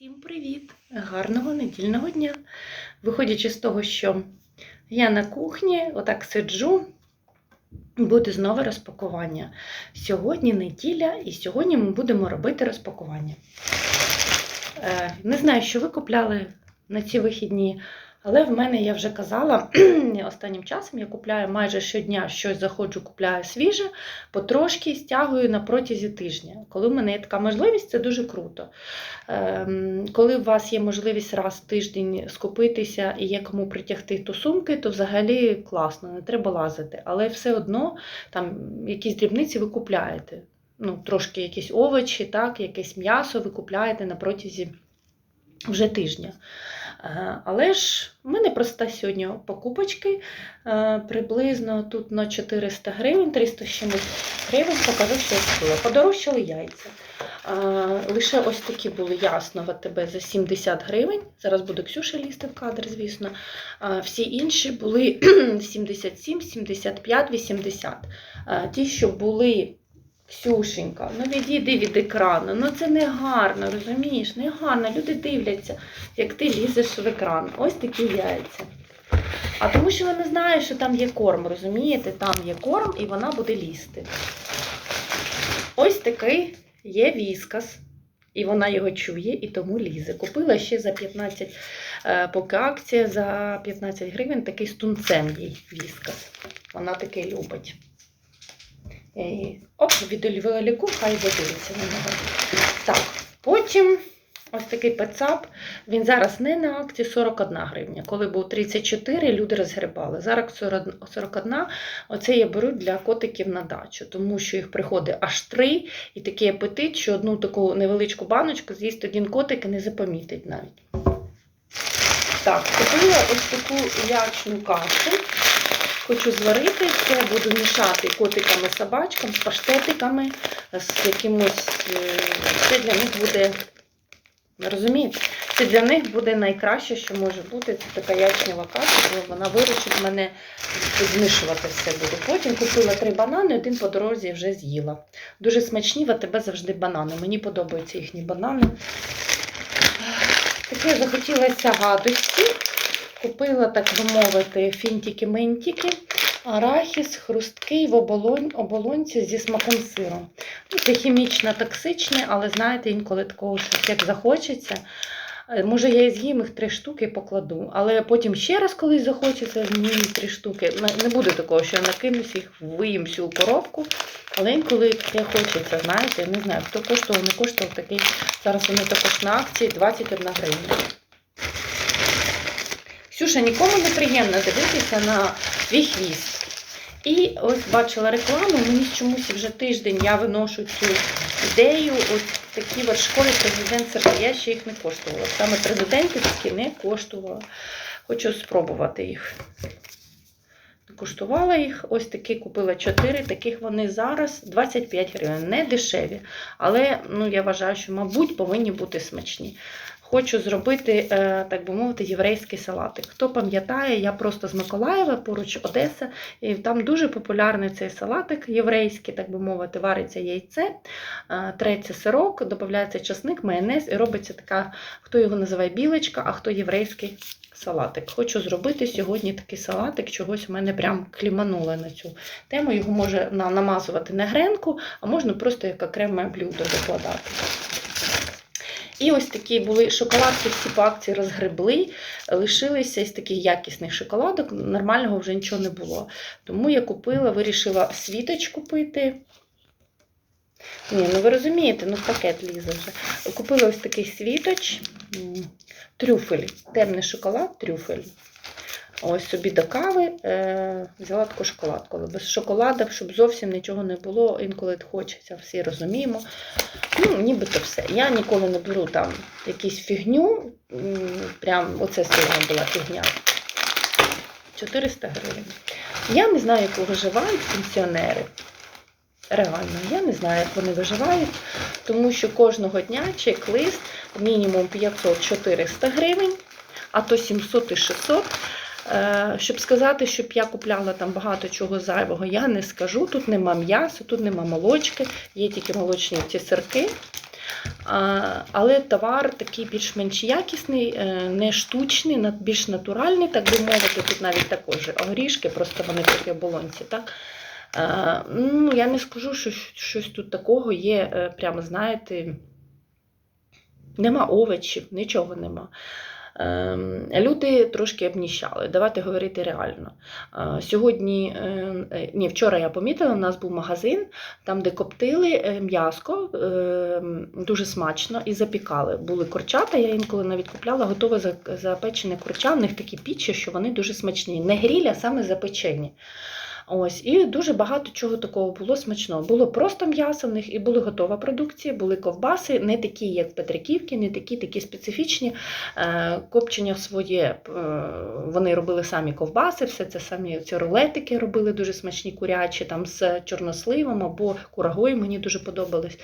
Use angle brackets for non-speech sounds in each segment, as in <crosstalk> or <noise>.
Всім привіт! Гарного недільного дня! Виходячи з того, що я на кухні, отак сиджу, буде знову розпакування. Сьогодні неділя, і сьогодні ми будемо робити розпакування. Е, Не знаю, що ви купляли на ці вихідні, але в мене я вже казала <clears throat> останнім часом я купляю майже щодня щось заходжу, купляю свіже, потрошки стягую на протязі тижня. Коли в мене є така можливість, це дуже круто. Ем, Коли у вас є можливість раз в тиждень скупитися і є кому притягти ту сумки, то взагалі класно, не треба лазити. Але все одно там якісь дрібниці ви купляєте. Ну, трошки якісь овочі, так, якесь м'ясо ви купляєте на протязі вже тижня. Е, Але ж в мене проста сьогодні покупочки е, приблизно тут на 400 гривень, 300 чимось гривень, покажу, що я купила. Подорожчали яйця. Е, Лише ось такі були ясно в АТБ за 70 гривень. Зараз буде Ксюша лізти в кадр, звісно. Всі інші були 77, 75, 80. Е, Ті, що були Ксюшенька, ну відійди від екрану. Ну це не гарно, розумієш? Не гарно. Люди дивляться, як ти лізеш в екран. Ось такі яйця. А тому що вона знає, що там є корм, розумієте? Там є корм і вона буде лізти. Ось такий є віскас. І вона його чує і тому лізе. Купила ще за 15, е, поки акція за 15 гривень такий з тунцем їй віскас. Вона таке любить. Її оп, відволіку, хай подивиться на нього. Так, потім ось такий пецап. Він зараз не на акції 41 гривня. Коли був 34, люди розгрібали. Зараз 41. Оце я беру для котиків на дачу, тому що їх приходить аж три, і такий апетит, що одну таку невеличку баночку з'їсть один котик і не запомітить навіть. Так, купила ось таку ячну кашу. Хочу зварити, це буду мішати котиками, собачкам, з паштетиками, з якимось. е, Це для них буде, розумієте? Це для них буде найкраще, що може бути. Це така ячнева каша, бо вона вирішить мене змішувати все буду. Потім купила три банани, один по дорозі вже з'їла. Дуже смачні, в тебе завжди банани. Мені подобаються їхні банани. Таке захотілося гадості. Купила, так би мовити, фінтики-ментики, арахіс, хрусткий в оболонь, оболонці зі смаком сиру. Ну, Це хімічно токсичне, але знаєте, інколи такого щось як захочеться. Е, Може, я і з'їм їх три штуки покладу, але потім ще раз колись захочеться з'їм три штуки. Не- буде такого, що я накинусь їх, виїм всю коробку. Але інколи таке хочеться, знаєте, я не знаю, хто коштував, не коштував такий. Зараз вони також на акції 21 гривня. Ксюша, нікому не приємно дивитися на твій хвіст. І ось бачила рекламу, мені чомусь вже тиждень я виношу цю ідею. Ось такі вершкові президент Я ще їх не коштувала. Саме президентівські не коштувала. Хочу спробувати їх. Куштувала їх, ось такі купила 4, таких вони зараз 25 гривень. Не дешеві. Але ну, я вважаю, що, мабуть, повинні бути смачні. Хочу зробити, е, так би мовити, єврейський салатик. Хто пам'ятає, я просто з Миколаєва, поруч Одеса, і там дуже популярний цей салатик єврейський, так би мовити, вариться яйце, е, треться сирок, додається часник, майонез і робиться така, хто його називає білочка, а хто єврейський салатик. Хочу зробити сьогодні такий салатик, чогось в мене прям клімануло на цю тему. Його може намазувати на гренку, а можна просто як окреме блюдо докладати. І ось такі були шоколадки, всі по акції розгребли, лишилися із таких якісних шоколадок, нормального вже нічого не було. Тому я купила, вирішила світоч купити. Ні, ну ви розумієте, ну пакет лізе вже. Купила ось такий світоч, трюфель, темний шоколад, трюфель. Ось собі до кави е, взяла таку шоколадку. Але без шоколада, щоб зовсім нічого не було, інколи хочеться, всі розуміємо. Ну, нібито все. Я ніколи не беру там якусь фігню. Прям оце сьогодні була фігня. 400 гривень. Я не знаю, як виживають пенсіонери. Реально, я не знаю, як вони виживають, тому що кожного дня чек-лист мінімум 500-400 гривень, а то 700 і 600. Е, Щоб сказати, щоб я купляла там багато чого зайвого, я не скажу. Тут нема м'яса, тут нема молочки, є тільки молочні ці сирки. Але товар такий більш-менш якісний, е, не штучний, більш натуральний, так би мовити. Тут навіть також горішки, просто вони такі оболонці. Так? Е, Ну, я не скажу, що щось тут такого є, прямо, знаєте, нема овочів, нічого нема. Ем, Люди трошки обніщали, давайте говорити реально. Е, Сьогодні, е, е, ні, вчора я помітила, у нас був магазин, там, де коптили е, м'яско, е, дуже смачно і запікали. Були курчата, я інколи навіть купляла готове запечене курча, в них такі пічі, що вони дуже смачні. Не гріль, а саме запечені. Ось, і дуже багато чого такого було смачного. Було просто м'ясо в них, і була готова продукція, були ковбаси, не такі, як в Петриківці, не такі, такі специфічні. Е, Копчення своє, е, вони робили самі ковбаси, все це самі ці рулетики робили дуже смачні курячі, там з чорносливом або курагою, мені дуже подобались.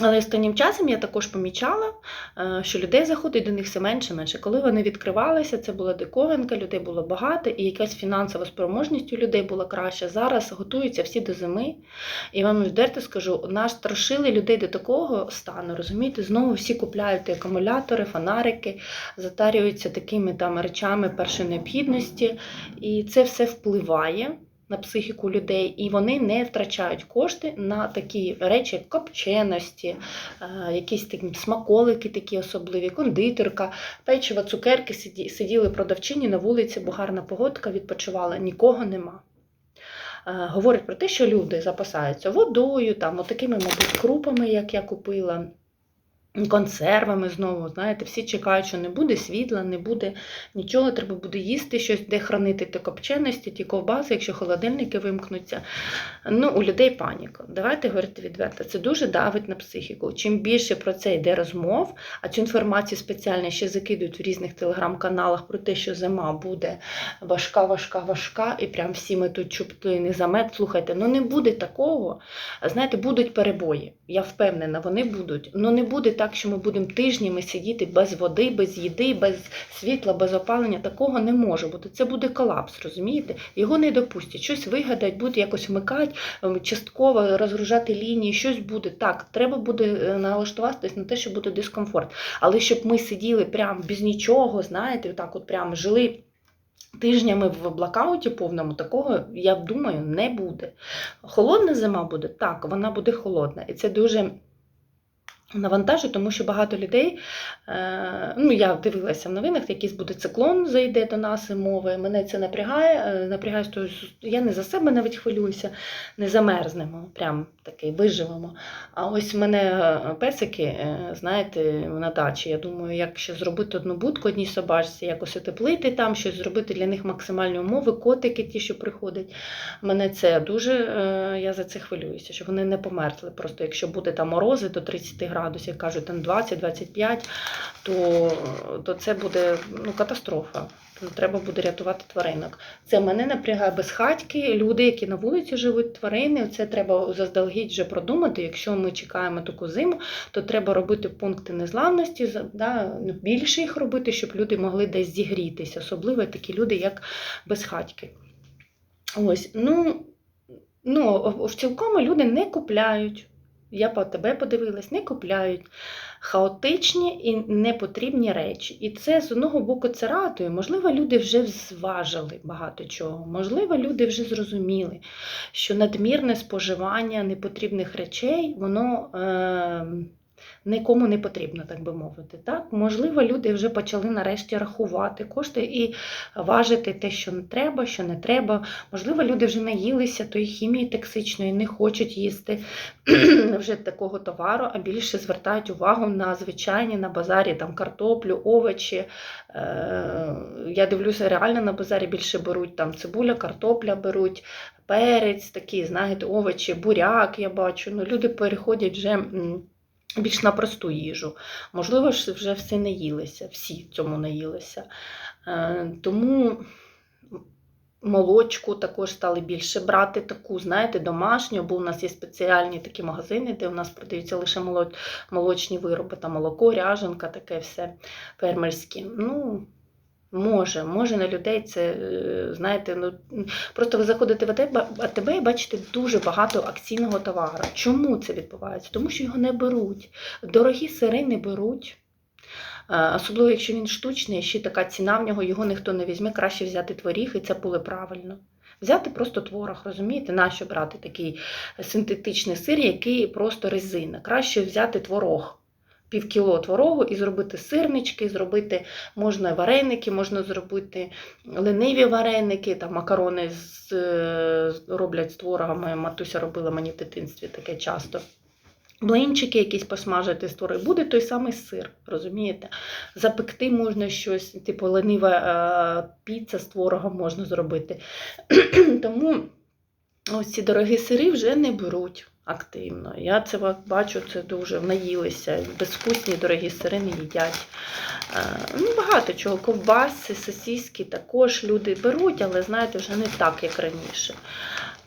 Але останнім часом я також помічала, е, що людей заходить до них все менше менше. Коли вони відкривалися, це була диковинка, людей було багато, і якась фінансова спроможність у людей була краща. Зараз готуються всі до зими. І вам відверто скажу, нас страшили людей до такого стану. Розумієте, знову всі купляють акумулятори, фонарики, затарюються такими там речами першої необхідності, і це все впливає на психіку людей, і вони не втрачають кошти на такі речі, як копченості, е, якісь такі смаколики такі особливі, кондитерка, печиво, цукерки. Сиділи продавчині на вулиці, бо гарна погодка, відпочивала, нікого нема. Е, Говорять про те, що люди запасаються водою, там, от такими, мабуть, крупами, як я купила, консервами знову. Знаєте, всі чекають, що не буде світла, не буде нічого, треба буде їсти щось, де хранити ті копченості, ті ковбаси, якщо холодильники вимкнуться. Ну, у людей паніка. Давайте говорити відверто. Це дуже давить на психіку. Чим більше про це йде розмов, а цю інформацію спеціально ще закидують в різних телеграм-каналах про те, що зима буде важка, важка, важка, і прям всі ми тут чуптини замет. Слухайте, ну не буде такого. Знаєте, будуть перебої. Я впевнена, вони будуть. Ну не буде так, що ми будемо тижнями сидіти без води, без їди, без світла, без опалення. Такого не може бути. Це буде колапс, розумієте? Його не допустять. Щось вигадають, будуть якось вмикати, ем, частково розгружати лінії, щось буде. Так, треба буде е, налаштуватись на те, що буде дискомфорт. Але щоб ми сиділи прям без нічого, знаєте, так от прям жили. Тижнями в блокауті повному такого, я думаю, не буде. Холодна зима буде, так, вона буде холодна. І це дуже навантажує, тому що багато людей, е, ну я дивилася в новинах, якийсь буде циклон, зайде до нас і мови. Мене це напрягає. е, Напрягає, що я не за себе навіть хвилююся, не замерзнемо, прям такий виживемо. А ось мене е, песики, знаєте, на дачі. Я думаю, як ще зробити одну будку одній собачці, якось утеплити там, щось зробити для них максимальні умови, котики ті, що приходять. Мене це дуже, я за це хвилююся, щоб вони не померзли. Просто якщо буде там морози до 30 градусів, кажуть, там 20-25, то, то це буде ну, катастрофа. Треба буде рятувати тваринок. Це мене напрягає безхатьки, люди, які на вулиці живуть, тварини. Це треба заздалегідь вже продумати. Якщо ми чекаємо таку зиму, то треба робити пункти незламності, да, ну, більше їх робити, щоб люди могли десь зігрітися, особливо такі люди, як безхатьки. Ось, ну, ну, в цілком люди не купляють. Я по тебе подивилась, не купляють хаотичні і непотрібні речі. І це з одного боку це радує. Можливо, люди вже зважили багато чого. Можливо, люди вже зрозуміли, що надмірне споживання непотрібних речей, воно. Е- Нікому не потрібно, так би мовити. Так? Можливо, люди вже почали нарешті рахувати кошти і важити те, що не треба, що не треба. Можливо, люди вже наїлися тої хімії токсичної, не хочуть їсти <clears throat> вже такого товару, а більше звертають увагу на звичайні на базарі там картоплю, овочі. Е, Я дивлюся, реально на базарі більше беруть там цибуля, картопля беруть, перець, такі, знаєте, овочі, буряк, я бачу. Ну, люди переходять вже. Більш на просту їжу. Можливо, ж вже всі наїлися, всі цьому наїлися. Е, Тому молочку також стали більше брати таку, знаєте, домашню, бо у нас є спеціальні такі магазини, де у нас продаються лише молочні вироби, там молоко, ряженка, таке все фермерське. Ну, Може, може на людей це, е, знаєте, ну просто ви заходите в АТБ, і бачите дуже багато акційного товару. Чому це відбувається? Тому що його не беруть. Дорогі сири не беруть. Е, Особливо, якщо він штучний, ще така ціна в нього, його ніхто не візьме, краще взяти творіг, і це було правильно. Взяти просто творог, розумієте, нащо брати такий синтетичний сир, який просто резина. Краще взяти творог, пів кіло творогу і зробити сирнички, зробити можна вареники, можна зробити лениві вареники, там макарони з, е, роблять з творогом. Моя матуся робила мені в дитинстві таке часто. Блинчики якісь посмажити з. Буде той самий сир, розумієте? Запекти можна щось, типу ленива е, піца з творогом можна зробити. <clears throat> Тому ось ці дорогі сири вже не беруть активно. Я це бачу, це дуже наїлися. Безвкусні дорогі сири не їдять. Е, Ну, багато чого. Ковбаси, сосиски також люди беруть, але знаєте, вже не так, як раніше.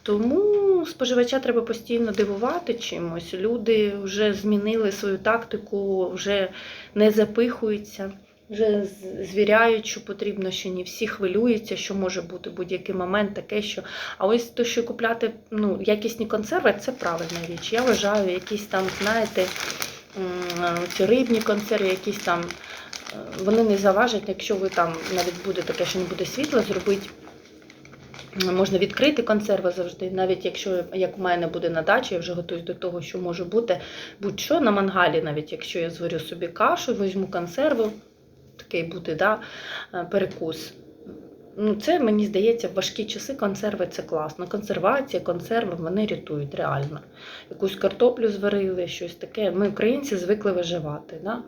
Тому споживача треба постійно дивувати чимось. Люди вже змінили свою тактику, вже не запихуються, вже звіряють, що потрібно, що ні. Всі хвилюються, що може бути будь-який момент таке, що. А ось то, що купляти ну, якісні консерви, це правильна річ. Я вважаю, якісь там, знаєте, ці рибні консерви, якісь там. е, Вони не заважать, якщо ви там навіть буде таке, що не буде світла, зробити Можна відкрити консерви завжди, навіть якщо як у мене буде на дачі, я вже готуюсь до того, що може бути будь-що на мангалі, навіть якщо я зварю собі кашу, візьму консерву, такий буде да, е, перекус. Ну, це мені здається, в важкі часи консерви це класно. Консервація, консерви вони рятують реально. Якусь картоплю зварили, щось таке. Ми, українці, звикли виживати. Да?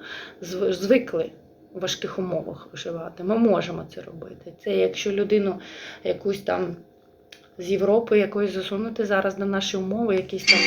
Звикли в важких умовах виживати. Ми можемо це робити. Це якщо людину якусь там з Європи якоїсь засунути зараз на наші умови, якісь там